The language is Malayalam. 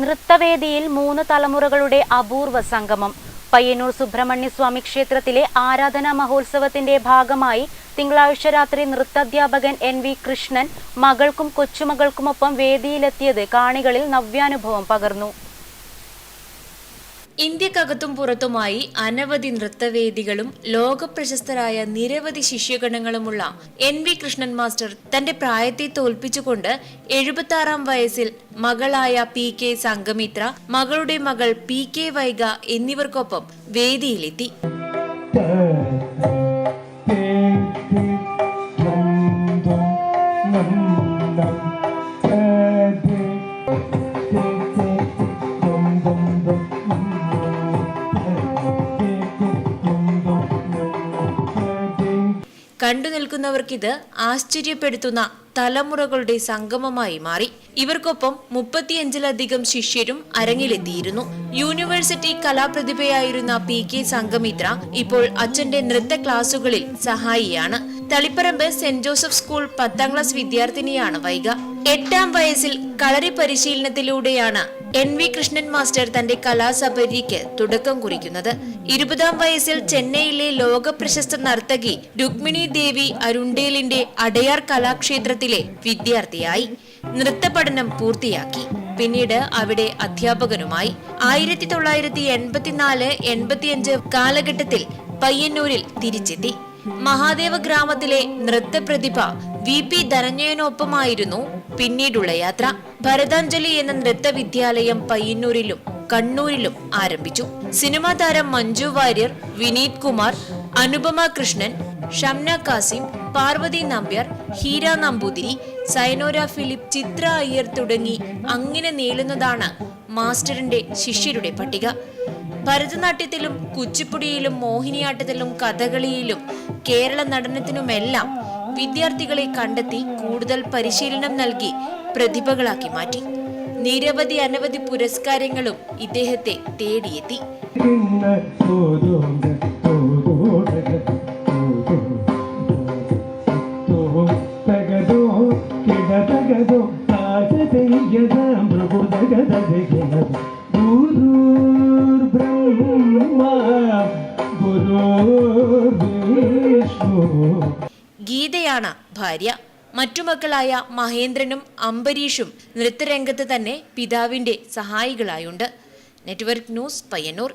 നൃത്തവേദിയിൽ മൂന്ന് തലമുറകളുടെ അപൂർവ സംഗമം. പയ്യന്നൂർ സുബ്രഹ്മണ്യസ്വാമി ക്ഷേത്രത്തിലെ ആരാധനാ മഹോത്സവത്തിന്റെ ഭാഗമായി തിങ്കളാഴ്ച രാത്രി നൃത്താധ്യാപകൻ എൻ വി കൃഷ്ണൻ മകൾക്കും കൊച്ചുമകൾക്കുമൊപ്പം വേദിയിലെത്തിയത് കാണികളിൽ നവ്യാനുഭവം പകർന്നു. ഇന്ത്യക്കകത്തും പുറത്തുമായി അനവധി നൃത്തവേദികളും ലോകപ്രശസ്തരായ നിരവധി ശിഷ്യഗണങ്ങളുമുള്ള എൻ വി കൃഷ്ണൻ മാസ്റ്റർ തന്റെ പ്രായത്തെ തോൽപ്പിച്ചുകൊണ്ട് എഴുപത്തി വയസ്സിൽ മകളായ പി കെ സംഗമിത്ര മകളുടെ മകൾ പി കെ വൈഗ എന്നിവർക്കൊപ്പം വേദിയിലെത്തി. കണ്ടു നിൽക്കുന്നവർക്കിത് ആശ്ചര്യപ്പെടുത്തുന്ന തലമുറകളുടെ സംഗമമായി മാറി. ഇവർക്കൊപ്പം മുപ്പത്തിയഞ്ചിലധികം ശിഷ്യരും അരങ്ങിലെത്തിയിരുന്നു. യൂണിവേഴ്സിറ്റി കലാപ്രതിഭയായിരുന്ന പി കെ സംഗമിത്ര ഇപ്പോൾ അച്ഛന്റെ നൃത്ത ക്ലാസുകളിൽ സഹായിയാണ്. തളിപ്പറമ്പ് സെന്റ് ജോസഫ് സ്കൂൾ പത്താം ക്ലാസ് വിദ്യാർത്ഥിനിയാണ് വൈഗ. എട്ടാം വയസ്സിൽ കളരി പരിശീലനത്തിലൂടെയാണ് എൻ വി കൃഷ്ണൻ മാസ്റ്റർ തന്റെ കലാസപര്യക്ക് തുടക്കം കുറിക്കുന്നത്. ഇരുപതാം വയസ്സിൽ ചെന്നൈയിലെ ലോകപ്രശസ്ത നർത്തകി രുക്മിണി ദേവി അരുണ്ടേലിന്റെ അടയാർ കലാക്ഷേത്രത്തിലെ വിദ്യാർത്ഥിയായി. നൃത്ത പഠനം പൂർത്തിയാക്കി. പിന്നീട് അവിടെ അധ്യാപകനുമായി. ആയിരത്തി തൊള്ളായിരത്തി എൺപത്തിനാല് എൺപത്തിയഞ്ച് കാലഘട്ടത്തിൽ പയ്യന്നൂരിൽ തിരിച്ചെത്തി. മഹാദേവ ഗ്രാമത്തിലെ നൃത്തപ്രതിഭ വി പി ധനഞ്ജയനൊപ്പമായിരുന്നു പിന്നീടുള്ള യാത്ര. ഭരതാഞ്ജലി എന്ന നൃത്ത വിദ്യാലയം പയ്യന്നൂരിലും കണ്ണൂരിലും ആരംഭിച്ചു. സിനിമാ താരം മഞ്ജു വാര്യർ വിനീത് കുമാർ അനുപമ കൃഷ്ണൻ ഷംന കാസിം പാർവതി നമ്പ്യാർ ഹീര നമ്പൂതിരി സൈനോര ഫിലിപ്പ് ചിത്ര അയ്യർ തുടങ്ങി അങ്ങനെ നീളുന്നതാണ് മാസ്റ്ററിന്റെ ശിഷ്യരുടെ പട്ടിക. ഭരതനാട്യത്തിലും കുച്ചിപ്പുടിയിലും മോഹിനിയാട്ടത്തിലും കഥകളിയിലും കേരള നടനത്തിനുമെല്ലാം വിദ്യാർത്ഥികളെ കണ്ടെത്തി കൂടുതൽ പരിശീലനം നൽകി പ്രതിഭകളാക്കി മാറ്റി. നിരവധി അനവധി പുരസ്കാരങ്ങളും ഇദ്ദേഹത്തെ തേടിയെത്തി. ബ്രഹ്മ വിഷ്ണു ഗീതയാണ് ഭാര്യ. മറ്റു മക്കളായ മഹേന്ദ്രനും അംബരീഷും നൃത്തരംഗത്ത് തന്നെ പിതാവിന്റെ സഹായികളായുണ്ട്. Network news Payyanur.